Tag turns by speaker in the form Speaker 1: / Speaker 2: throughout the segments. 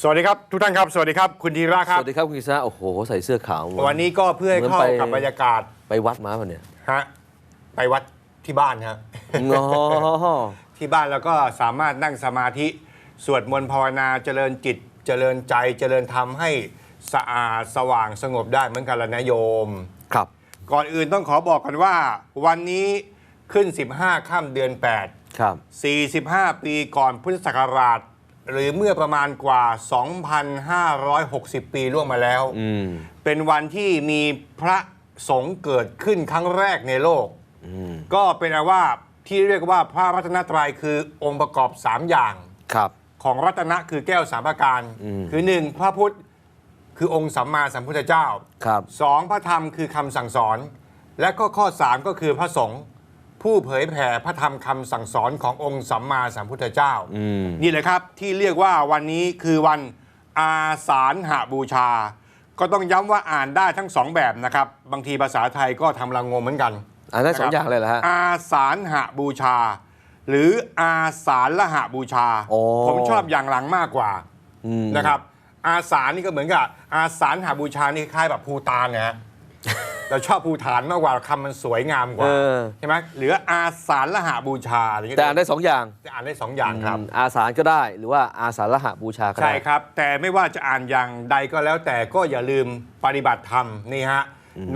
Speaker 1: สวัสดีครับทุกท่านครับ สวัสดีครับ คุณธีระค
Speaker 2: ส
Speaker 1: รับ
Speaker 2: วัสดีครับคุณกิษณะโอ้โหใส่เสื้อขาวมา
Speaker 1: วันนี้ก็เพื่อให้เข้า
Speaker 2: เหมือนไป
Speaker 1: กับบรรยากาศ
Speaker 2: ไปวัดมาป่ะเนี่ย
Speaker 1: ฮะไปวัดที่บ้านฮะ
Speaker 2: อ๋อ
Speaker 1: ที่บ้านแล้วก็สามารถนั่งสมาธิ สวดมนต์ภาวนาเจริญจิต เจริญใจเจริญธรรมให้สะอาดสว่างสงบได้เหมือนกันละนะโยม
Speaker 2: ครับ
Speaker 1: ก่อนอื่นต้องขอบอกกันว่า วันนี้ขึ้น 15ค่ำเดือน 8
Speaker 2: ครับ
Speaker 1: 45 ปีก่อนพุทธศักราช หรือเมื่อประมาณกว่า 2,560 ปีล่วงมาแล้ว
Speaker 2: อืม
Speaker 1: เป็นวันที่มีพระสงฆ์เกิดขึ้นครั้งแรกในโลก
Speaker 2: อืม
Speaker 1: ก็เป็นอันว่าที่เรียกว่าพระรัตนตรัยคือองค์ประกอบ 3 อย่าง
Speaker 2: ครับ
Speaker 1: ของรัตนะคือแก้วสามประการ
Speaker 2: อืม
Speaker 1: คือ 1 พระพุทธคือองค์สัมมาสัมพุทธเจ้า
Speaker 2: ครับ
Speaker 1: สองพระธรรมคือคำสั่งสอน และก็ข้อ 3 ก็คือพระสงฆ์ ผู้เผยแผ่พระธรรมคำสั่งสอนขององค์สัมมาสัมพุทธเจ้า
Speaker 2: อืม
Speaker 1: นี่เลยครับที่เรียกว่าวันนี้คือวันอาสาฬหบูชา ก็ต้องย้ำว่าอ่านได้ทั้งสองแบบนะครับ บางทีภาษาไทยก็ทำลังงงเหมือนกัน
Speaker 2: อ่านได้สอง
Speaker 1: นะครับ
Speaker 2: อย่างเลยเหรอฮะ
Speaker 1: อาสาฬหบูชา หรืออาสาฬหบูชา
Speaker 2: โอ้
Speaker 1: ผมชอบอย่างหลังมากกว่า
Speaker 2: อืม
Speaker 1: นะครับ อาสานี่ก็เหมือนกับอาสาฬหบูชานี่คล้ายแบบภูตานนะฮะ เราชอบภูฐานมากกว่าคำมันสวยงามกว่า
Speaker 2: เออ
Speaker 1: ใช่ไหมหรืออาสาฬหบูชาอะไรอย่างเงี้ย
Speaker 2: แต่อ่านได้สองอย่าง
Speaker 1: จะอ่านได้สองอย่างครับ
Speaker 2: อืมอาสาก็ได้หรือว่าอาสาฬหบูชาก็ได้
Speaker 1: ใช่ครับ แต่ไม่ว่าจะอ่านอย่างใดก็แล้วแต่ก็อย่าลืมปฏิบัติธรรมนี่ฮะ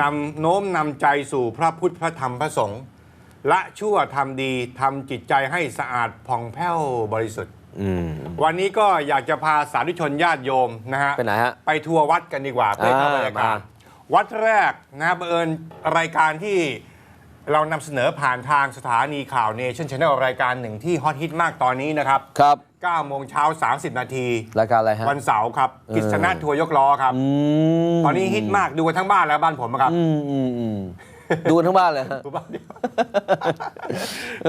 Speaker 1: นำโน้มนำใจสู่พระพุทธพระธรรมพระสงฆ์ละชั่วทำดีทำจิตใจให้สะอาดผ่องแผ้วบริสุทธิ์
Speaker 2: อืม
Speaker 1: วันนี้ก็อยากจะพาสาธุชนญาติโยมนะฮะ
Speaker 2: ไปไหนฮะ
Speaker 1: ไปทัวร์วัดกันดีกว่าเพื่อเข้าบรรยากาศ
Speaker 2: มา
Speaker 1: วัดแรกนะฮะบังเอิญรายการที่เรานำเสนอผ่านทางสถานีข่าวเนชั่นช n แนลรายการหนึ่งที่ฮอตฮิตมากตอนนี้นะครับ
Speaker 2: ครับ
Speaker 1: 9โมงเช้า 30 นาที
Speaker 2: รายการอะไรฮะ
Speaker 1: วันเสาร์ครับ
Speaker 2: เออ
Speaker 1: กิษณะทัวร์ยกล้อครับ
Speaker 2: อืม
Speaker 1: ตอนนี้ฮิตมากดูกันทั้งบ้านแล้วบ้านผมอะครับ
Speaker 2: อืมอืมอืมดูกันทั้งบ้านเลยฮะ
Speaker 1: ดูบ้านเดียว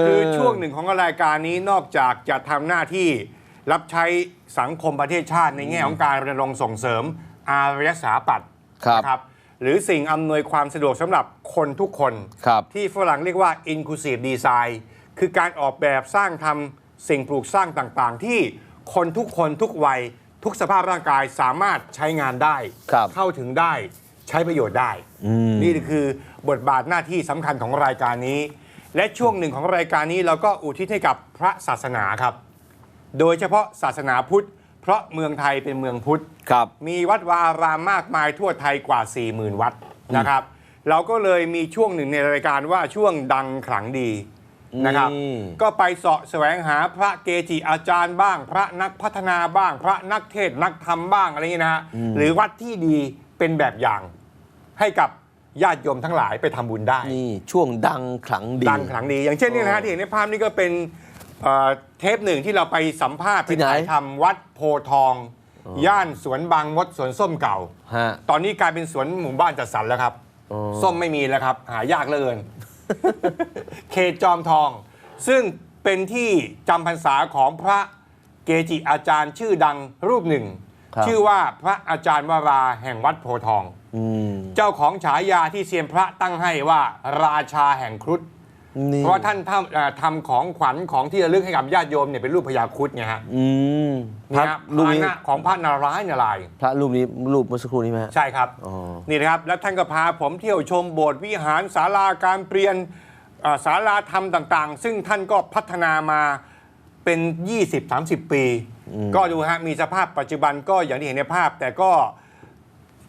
Speaker 1: คือช่วงหนึ่งของรายการนี้นอกจากจะทำหน้าที่รับใช้สังคมประเทศชาติในแง่ของการรณรงค์ส่งเสริมอารยสถาปัตย์
Speaker 2: ครับ
Speaker 1: นะครับ หรือสิ่งอำนวยความสะดวกสำหรับคนทุกคน
Speaker 2: ครับ
Speaker 1: ที่ฝรั่งเรียกว่า inclusive design คือการออกแบบสร้างทำสิ่งปลูกสร้างต่างๆ ที่คนทุกคนทุกวัย ทุกสภาพร่างกายสามารถใช้งานได้
Speaker 2: ครับ
Speaker 1: เข้าถึงได้ใช้ประโยชน์ได้
Speaker 2: อืม
Speaker 1: นี่คือบทบาทหน้าที่สำคัญของรายการนี้ และช่วงหนึ่งของรายการนี้เราก็อุทิศให้กับพระศาสนาครับ โดยเฉพาะศาสนาพุทธ เพราะเมืองไทยเป็นเมืองพุทธ
Speaker 2: ครับ
Speaker 1: มีวัดวาอารามมากมายทั่วไทยกว่า 40,000 วัดนะครับ เราก็เลยมีช่วงหนึ่งในรายการว่าช่วงดังขลังดีนะครับ
Speaker 2: อืม
Speaker 1: ก็ไปเสาะแสวงหาพระเกจิอาจารย์บ้าง พระนักพัฒนาบ้าง พระนักเทศน์นักธรรมบ้างอะไรอย่างนี้นะฮะหรือวัดที่ดีเป็นแบบอย่าง ให้กับญาติโยมทั้งหลายไปทำบุญได้
Speaker 2: นี่ช่วงดังขลังดี
Speaker 1: ดังขลังดี อย่างเช่นนี่นะฮะ
Speaker 2: โอ้
Speaker 1: ที่เห็นในภาพนี่ก็เป็น เอ่อเทปหนึ่งที่เราไปสัมภาษณ์
Speaker 2: ที่ไหน
Speaker 1: ปถ่ายทำวัดโพธิ์ทอง ย่านสวนบางมดสวนส้มเก่า
Speaker 2: ฮะ
Speaker 1: ตอนนี้กลายเป็นสวนหมู่บ้านจัดสรรแล้วครับ
Speaker 2: อ๋อ
Speaker 1: ส้มไม่มีแล้วครับ หายากเหลือเกิน เขตจอมทอง ซึ่งเป็นที่จำพรรษาของพระเกจิอาจารย์ชื่อดังรูปหนึ่ง
Speaker 2: ครับ
Speaker 1: ชื่อว่าพระอาจารย์วราแห่งวัดโพธิ์ทอง
Speaker 2: อืม
Speaker 1: เจ้าของฉายาที่เซียนพระตั้งให้ว่าราชาแห่งครุฑ
Speaker 2: นี่
Speaker 1: เพราะว่าท่านทำเอ่อทำของขวัญของที่ระลึกให้กับญาติโยมเนี่ยเป็นรูปพญาครุฑไงฮะ
Speaker 2: อืมพ
Speaker 1: นี่
Speaker 2: ระ
Speaker 1: ฮะ
Speaker 2: รูป
Speaker 1: พา
Speaker 2: นี้
Speaker 1: หนะของพระนารายณ์นารายณ์
Speaker 2: พระรูปนี้รูปเมื่อสักครู่นี้ไหมฮะ
Speaker 1: ใช่ครับ
Speaker 2: อ๋อ
Speaker 1: นี่นะครับแล้วท่านก็พาผมเที่ยวชมโบสถ์วิหารศาลาการเปลี่ยนเอ่อศาลาธรรมต่างๆ ซึ่งท่านก็พัฒนามาเป็น 20-30 ปี ก็ดูฮะมีสภาพปัจจุบันก็อย่างที่เห็นในภาพแต่ก็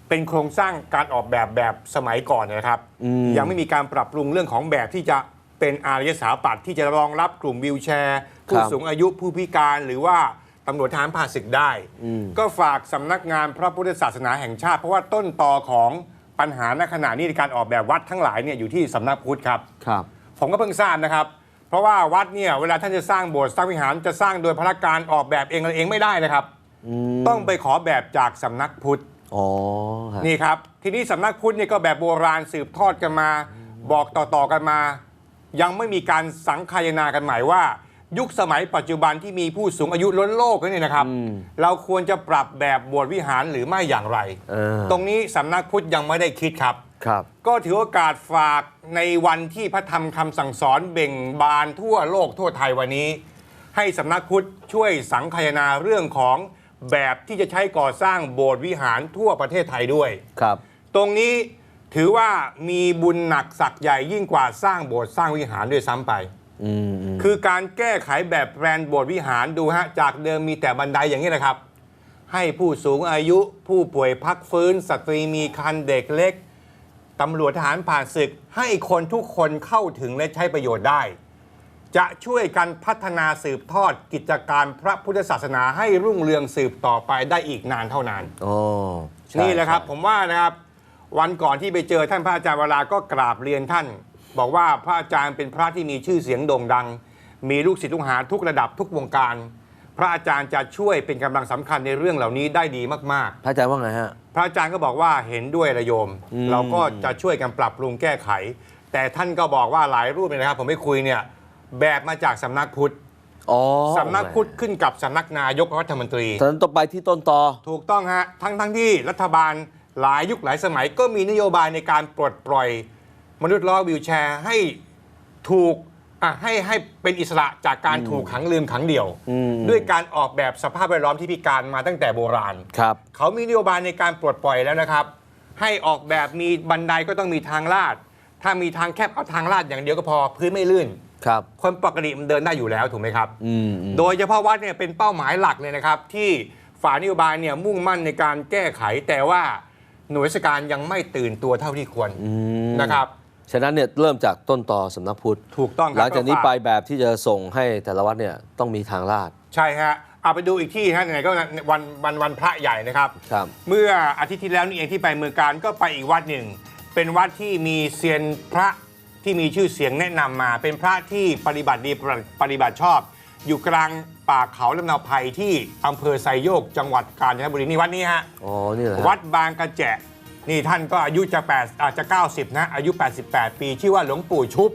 Speaker 1: เป็นโครงสร้างการออกแบบแบบสมัยก่อนนะครับ
Speaker 2: อืม
Speaker 1: ยังไม่มีการปรับปรุงเรื่องของแบบที่จะ เป็นอารยสถาปัตย์ที่จะรองรับกลุ่มวิวแชร์ ผู้
Speaker 2: ครับ
Speaker 1: สูงอายุผู้พิการหรือว่าตำรวจทหารผ่าศึกได้
Speaker 2: อืม
Speaker 1: ก็ฝากสำนักงานพระพุทธศาสนาแห่งชาติ เพราะว่าต้นตอของปัญหาณขณะนี้ในการออกแบบวัดทั้งหลายเนี่ยอยู่ที่สำนักพุทธครับ
Speaker 2: ครับ
Speaker 1: ผมก็เพิ่งทราบนะครับ เพราะว่าวัดเนี่ยเวลาท่านจะสร้างโบสถ์สร้างวิหารจะสร้างโดยพระการออกแบบเองอะไรเองไม่ได้นะครับ
Speaker 2: อืม
Speaker 1: ต้องไปขอแบบจากสำนักพุทธ
Speaker 2: อ๋อฮะ
Speaker 1: นี่ครับ ทีนี้สำนักพุทธเนี่ยก็แบบโบราณสืบทอดกันมา บอกต่อๆกันมา ยังไม่มีการสังคายนากันหมายว่า ยุคสมัยปัจจุบันที่มีผู้สูงอายุล้นโลกแล้วเนี่ยนะครับ
Speaker 2: อืม
Speaker 1: เราควรจะปรับแบบโบสถ์วิหารหรือไม่อย่างไร
Speaker 2: เออ
Speaker 1: ตรงนี้สำนักพุทธยังไม่ได้คิดครับ
Speaker 2: ครับ
Speaker 1: ก็ถือโอกาสฝากในวันที่พระธรรมคำสั่งสอนเบ่งบานทั่วโลกทั่วไทยวันนี้ ให้สำนักพุทธช่วยสังคายนาเรื่องของแบบที่จะใช้ก่อสร้างโบสถ์วิหารทั่วประเทศไทยด้วย
Speaker 2: ครับ
Speaker 1: ตรงนี้ ถือว่ามีบุญหนักศักย์ใหญ่ยิ่งกว่าสร้างโบสถ์สร้างวิหารด้วยซ้ำไป
Speaker 2: อืมอืม
Speaker 1: คือการแก้ไขแบบแปลนโบสถ์วิหารดูฮะ จากเดิมมีแต่บันไดอย่างนี้แหละครับ ให้ผู้สูงอายุผู้ป่วยพักฟื้น สตรีมีครรภ์เด็กเล็ก ตำรวจทหารผ่านศึก ให้คนทุกคนเข้าถึงและใช้ประโยชน์ได้ จะช่วยกันพัฒนาสืบทอดกิจการพระพุทธศาสนาให้รุ่งเรืองสืบต่อไปได้อีกนานเท่านาน
Speaker 2: อ๋อใช่
Speaker 1: นี่แหละครับ
Speaker 2: ใช่
Speaker 1: ผมว่านะครับ วันก่อนที่ไปเจอท่านพระอาจารย์วราก็กราบเรียนท่าน บอกว่าพระอาจารย์เป็นพระที่มีชื่อเสียงโด่งดัง มีลูกศิษย์ลูกหาทุกระดับทุกวงการ พระอาจารย์จะช่วยเป็นกำลังสำคัญในเรื่องเหล่านี้ได้ดีมาก
Speaker 2: พระอาจารย์ว่าไงฮะ
Speaker 1: ๆ พระอาจารย์ก็บอกว่าเห็นด้วยระโยม
Speaker 2: อืม
Speaker 1: เราก็จะช่วยกันปรับปรุงแก้ไข แต่ท่านก็บอกว่าหลายรูปเลยนะครับ ผมไม่คุยเนี่ยแบบมาจากสำนักพุทธ
Speaker 2: อ๋อ
Speaker 1: สำนักพุทธขึ้นกับสำนักนายกรัฐมนตรี
Speaker 2: ตอนนั้นต้องไปที่ต้นตอ
Speaker 1: ถูกต้องฮะทั้งทั้งที่รัฐบาล หลายยุคหลายสมัยก็มีนโยบายในการปลดปล่อย มนุษย์ล้อวิวแชร์ให้ถูกอะให้ให้เป็นอิสระจากการถูกขังลืมขังเดี่ยว
Speaker 2: อืม
Speaker 1: ด้วยการออกแบบสภาพแวดล้อมที่พิการมาตั้งแต่โบราณ
Speaker 2: ครับ
Speaker 1: เขามีนโยบายในการปลดปล่อยแล้วนะครับ ให้ออกแบบมีบันไดก็ต้องมีทางลาด ถ้ามีทางแคบเอาทางลาดอย่างเดียวก็พอพื้นไม่ลื่น
Speaker 2: ครับ
Speaker 1: คนปกติมันเดินได้อยู่แล้วถูกไหมครับ
Speaker 2: อืมอืม
Speaker 1: โดยเฉพาะวัดเนี่ยเป็นเป้าหมายหลักเลยนะครับ ที่ฝ่ายนโยบายเนี่ยมุ่งมั่นในการแก้ไขแต่ว่า หน่วยราชการยังไม่ตื่นตัวเท่าที่ควร
Speaker 2: อืม
Speaker 1: นะครับ
Speaker 2: ฉะนั้นเนี่ยเริ่มจากต้นตอสำนักพุทธ
Speaker 1: ถูกต้องครับ
Speaker 2: หลังจากนี้
Speaker 1: ฝ
Speaker 2: ไปแบบที่จะส่งให้แต่ละวัดเนี่ยต้องมีทางลาด
Speaker 1: ใช่ฮะเอาไปดูอีกที่ฮะไหนๆก็วันวันวันพระใหญ่นะครับ
Speaker 2: ครับ
Speaker 1: เมื่ออาทิตย์ที่แล้วนี่เองที่ไปเมืองการก็ไปอีกวัดหนึ่ง เป็นวัดที่มีเซียนพระที่มีชื่อเสียงแนะนำมา เป็นพระที่ปฏิบัติดีปฏิบัติชอบ อยู่กลาง ป่าเขาลำเนาไพรที่อำเภอไซโยกจังหวัดกาญจนบุรีนี่วัดนี้ฮะ
Speaker 2: อ๋อ นี่แหละฮะ
Speaker 1: วัดบางกระแจนี่ท่านก็อายุจะ8อาจจะ 90 นะ อายุ 88 ปี ชื่อว่าหลวงปู่ชุบ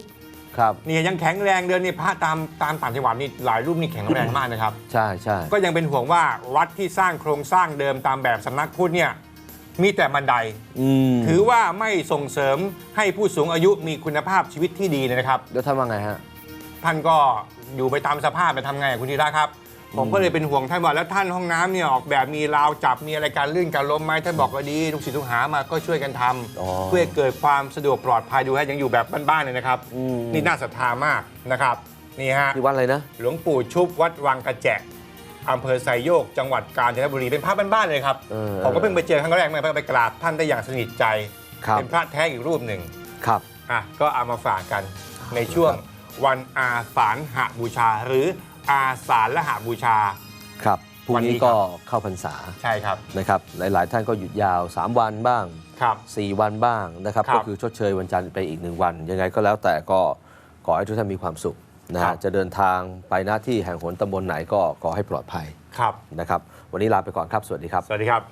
Speaker 2: ครับ
Speaker 1: เนี่ยยังแข็งแรงเดินนี่พระตามตามต่างจังหวัดนี่หลายรูปนี่แข็งแรงมากนะครับ
Speaker 2: ใช่ใช่
Speaker 1: ก็ยังเป็นห่วงว่าวัดที่สร้างโครงสร้างเดิมตามแบบสำนักพุทธเนี่ยมีแต่บันได
Speaker 2: อืม
Speaker 1: ถือว่าไม่ส่งเสริมให้ผู้สูงอายุมีคุณภาพชีวิตที่ดีเลยนะครับ
Speaker 2: แล้วท่านว่าไงฮะ
Speaker 1: ท่านก็ อยู่ไปตามสภาพไปทำไงอะคุณธีระครับ ผมก็เลยเป็นห่วงท่านว่าแล้วท่านห้องน้ำเนี่ยออกแบบมีราวจับมีอะไรการลื่นการล้มไหมท่านบอกว่าดีลูกศิษย์ลูกหามาก็ช่วยกันทำ
Speaker 2: อ๋อ
Speaker 1: เพื่อให้เกิดความสะดวกปลอดภัยดูฮะยังอยู่แบบบ้านๆเลยนะครับ
Speaker 2: อืม
Speaker 1: นี่น่าศรัทธามากนะครับนี่ฮะ
Speaker 2: ที่วัดอะไรนะ
Speaker 1: หลวงปู่ชุบวัดวังกระแจอำเภอไซโยก จังหวัดกาญจนบุรีเป็นพระบ้านๆเลยครับ
Speaker 2: เออ
Speaker 1: ผมก็เพิ่งไปเจอครั้งแรกเมื่อไปกราบท่านได้อย่างสนิทใจ
Speaker 2: ครับ
Speaker 1: เป็นพระแท้อีกรูปหนึ่ง
Speaker 2: ครับ
Speaker 1: อะก็เอามาฝากกันในช่วง วันอาสาฬหบูชา หรืออาสาฬหบูชา
Speaker 2: ครับพรุ่ง
Speaker 1: วันนี้
Speaker 2: นี้
Speaker 1: ครั
Speaker 2: ก็
Speaker 1: บ
Speaker 2: เข้าพรรษา
Speaker 1: ใช่ครับ
Speaker 2: นะครับ หลาย ๆ ท่านก็หยุดยาว 3 วันบ้าง
Speaker 1: ครับ
Speaker 2: 4 วันบ้างนะครับ
Speaker 1: ครับ
Speaker 2: ก็คือชดเชยวันจันทร์ไปอีกหนึ่งวัน ยังไงก็แล้วแต่ก็ขอให้ทุกท่านมีความสุขนะ
Speaker 1: ครั
Speaker 2: ฮะ
Speaker 1: บ
Speaker 2: จะเดินทางไปหน้าที่แห่งหนตำบลไหนก็ขอให้ปลอดภัย
Speaker 1: ครับ
Speaker 2: นะครับ วันนี้ลาไปก่อนครับ สวัสดีครับ
Speaker 1: สวัสดีครับ